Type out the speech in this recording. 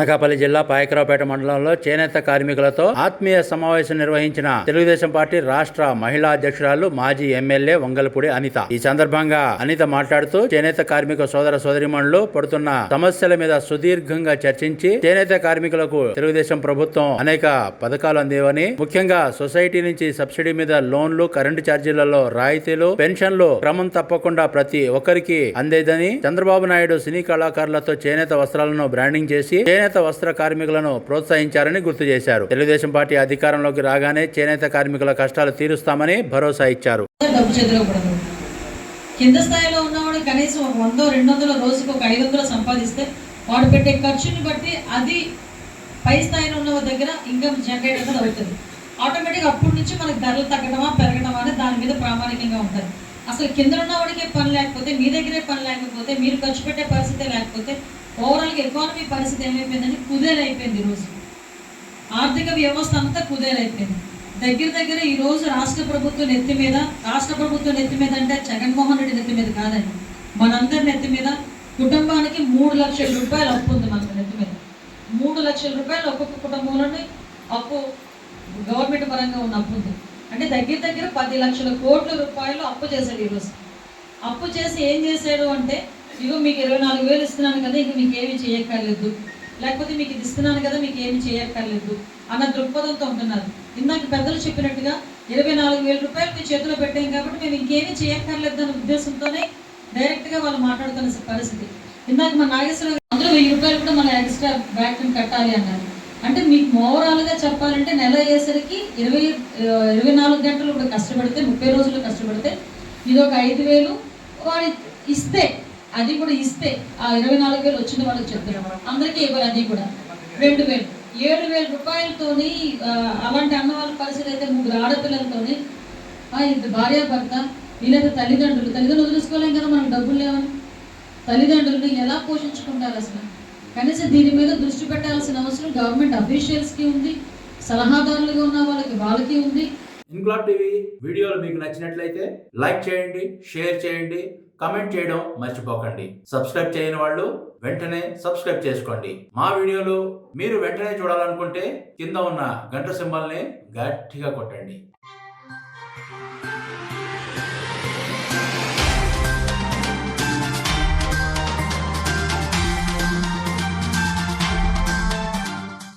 అనకాపల్లి జిల్లా పాయకరావుపేట మండలంలో చేనేత కార్మికులతో ఆత్మీయ సమావేశం నిర్వహించిన తెలుగుదేశం పార్టీ రాష్ట్ర మహిళా అధ్యక్షురాలు మాజీ ఎమ్మెల్యే వంగలపూడి అనిత. ఈ సందర్భంగా అనిత మాట్లాడుతూ చేనేత కార్మిక సోదర సోదరిమణులు పడుతున్న సమస్యల మీద సుదీర్ఘంగా చర్చించి చేనేత కార్మికులకు తెలుగుదేశం ప్రభుత్వం అనేక పథకాలు అందేవని ముఖ్యంగా సొసైటీ నుంచి సబ్సిడీ మీద లోన్లు కరెంటు ఛార్జీలలో రాయితీలు పెన్షన్లు క్రమం తప్పకుండా ప్రతి ఒక్కరికి అందేదని చంద్రబాబు నాయుడు సినీ కళాకారులతో చేనేత వస్త్రాలను బ్రాండింగ్ చేసి చేనేత చేనేత వస్త్ర కార్మికులను ప్రోత్సహించారని గుర్తు చేశారు. తెలుగుదేశం పార్టీ అధికారంలోకి రాగానే చేనేత కార్మికుల కష్టాలు తీరుస్తామని భరోసా ఇచ్చారు. కింద స్థాయిలో ఉన్నవాడు కనీసం ఒక వందో రెండు వందల రోజుకు ఒక ఐదు వందలు సంపాదిస్తే వాడు పెట్టే ఖర్చుని బట్టి అది పై స్థాయిలో ఉన్న దగ్గర ఇన్కమ్ జనరేట్ అనేది అవుతుంది ఆటోమేటిక్ అప్పటి నుంచి మనకు ధరలు తగ్గడమా పెరగడమా అనేది దాని మీద ప్రామాణికంగా ఉంటుంది. అసలు కింద ఉన్నవాడికే పని లేకపోతే మీ దగ్గరే పని లేకపోతే మీరు ఖర్చు పెట్టే పరిస్థితి లేకపోతే ఓవరాల్గా ఎకానమీ పరిస్థితి ఏమైపోయిందని కుదేలైపోయింది ఈరోజు ఆర్థిక వ్యవస్థ అంతా కుదేలైపోయింది. దగ్గర దగ్గర ఈరోజు రాష్ట్ర ప్రభుత్వం నెత్తి మీద రాష్ట్ర ప్రభుత్వం నెత్తి మీద అంటే జగన్మోహన్ రెడ్డి నెత్తి మీద కాదండి. మనందరి నెత్తి మీద కుటుంబానికి మూడు లక్షల రూపాయలు అప్పు ఉంది మన నెత్తి మీద. మూడు లక్షల రూపాయలు ఒక్కొక్క కుటుంబంలోనే అప్పు గవర్నమెంట్ పరంగా ఉన్న అప్పు ఉంది. అంటే దగ్గర దగ్గర పది లక్షల కోట్ల రూపాయలు అప్పు చేశాడు ఈరోజు. అప్పు చేసి ఏం చేశాడు అంటే ఇగో మీకు ఇరవై నాలుగు వేలు ఇస్తున్నాను కదా ఇంక మీకు ఏమి చేయక్కర్లేదు. లేకపోతే మీకు ఇది ఇస్తున్నాను కదా మీకు ఏమి చేయక్కర్లేదు. అన్న దృక్పథంతో ఉంటున్నారు. ఇందాక పెద్దలు చెప్పినట్టుగా ఇరవై నాలుగు వేల రూపాయలు మీ చేతిలో పెట్టాం కాబట్టి మేము ఇంకేమీ చేయక్కర్లేదు అనే ఉద్దేశంతోనే డైరెక్ట్గా వాళ్ళు మాట్లాడుతున్న పరిస్థితి. ఇందాక మా నాగేశ్వర అందరూ అందులో వెయ్యి రూపాయలు కూడా మన ఎక్స్ట్రా బ్యాక్ కట్టాలి అన్నారు. అంటే మీకు ఓవరాల్గా చెప్పాలంటే నెల అయ్యేసరికి ఇరవై ఇరవై నాలుగు గంటలు కూడా కష్టపడితే ముప్పై రోజులు కష్టపడితే ఇది ఒక ఐదు వేలు. వాడి ఇస్తే అది కూడా ఇస్తే ఆ ఇరవై నాలుగు వేలు వచ్చిన వాళ్ళకి చెప్తున్నారు అందరికీ ఇవ్వాలి అది కూడా. రెండు వేలు. ఏడు వేల రూపాయలతోని అలాంటి అన్న వాళ్ళ పరిస్థితి అయితే ముగ్గురు ఆడపిల్లలతోని ఇంత భార్యాభర్త భార్య భర్త వీళ్ళైతే తల్లిదండ్రులు. తల్లిదండ్రులు వదిలేసుకోలేం కదా మనకు డబ్బులు లేవని. తల్లిదండ్రులను ఎలా పోషించుకుంటారు అసలు? కనీసం దీని మీద దృష్టి పెట్టాల్సిన అవసరం గవర్నమెంట్ అఫీషియల్స్కి ఉంది సలహాదారులుగా ఉన్న వాళ్ళకి వాళ్ళకి ఉంది. ఇంక్లాబ్ టీవీ వీడియోలు మీకు నచ్చినట్లయితే లైక్ చేయండి షేర్ చేయండి కమెంట్ చేయడం మర్చిపోకండి. సబ్స్క్రైబ్ చేయని వాళ్ళు వెంటనే సబ్స్క్రైబ్ చేసుకోండి. మా వీడియోలు మీరు వెంటనే చూడాలనుకుంటే కింద ఉన్న గంట సింబల్ని గట్టిగా కొట్టండి.